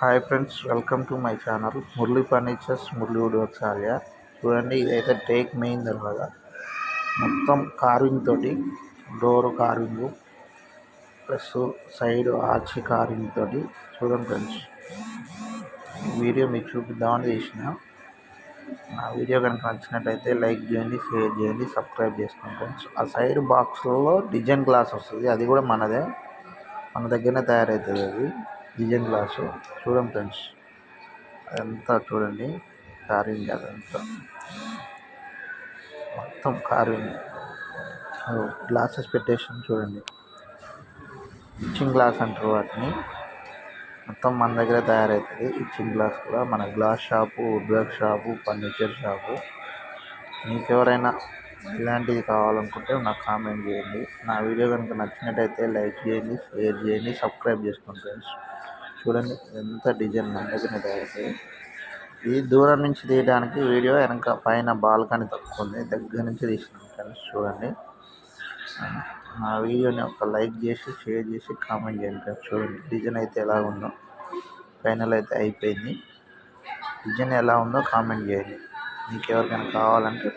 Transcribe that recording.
Hi friends welcome to my channel Murali furnitures Murali ఒక వచ్చాయ చూడండి ఇదైతే టేక్ మెయిన్ తర్వాత మొత్తం కార్వింగ్ తోటి door carving plus side arch carving తోటి చూడండి ఫ్రెండ్స్ వీడియో మీకు చూపిద్దామని చేసిన. నా వీడియో కనుక నచ్చినట్టయితే లైక్ చేయండి షేర్ చేయండి సబ్స్క్రైబ్ చేసుకోండి ఫ్రెండ్స్ ఆ సైడ్ బాక్స్లో డిజైన్ గ్లాస్ వస్తుంది అది కూడా మనదే. మన దగ్గరనే తయారవుతుంది అది. డిజైన్ గ్లాసు చూడండి ఫ్రెండ్స్. అదంతా చూడండి. కార్వింగ్ అదంతా. మొత్తం కార్వింగ్ గ్లాసెస్ పెట్టేసి చూడండి. ఇచ్చింగ్ గ్లాస్ అంటారు వాటిని. మొత్తం మన దగ్గర తయారవుతుంది ఇచ్చింగ్ గ్లాస్ కూడా. మన glass shop wood work shop furniture shop. మీకు ఎవరైనా ఇలాంటివి కావాలనుకుంటే నాకు కామెంట్ చేయండి. నా వీడియో కనుక నచ్చినట్టయితే లైక్ చేయండి షేర్ చేయండి సబ్స్క్రైబ్ చేసుకోండి ఫ్రెండ్స్. చూడండి ఎంత డిజైన్ మన తయారైతే. ఇది దూరం నుంచి తీయడానికి వీడియో వెనక పైన బాల్కనీ తక్కువ ఉంది. దగ్గర నుంచి తీసినాం ఫ్రెండ్స్ చూడండి. నా వీడియోని ఒక లైక్ చేసి షేర్ చేసి కామెంట్ చేయండి ఫ్రెండ్స్. చూడండి డిజైన్ అయితే ఎలా ఉందో. ఫైనల్ అయితే అయిపోయింది. డిజైన్ ఎలా ఉందో కామెంట్ చేయండి. మీకు ఎవరికైనా కావాలంటే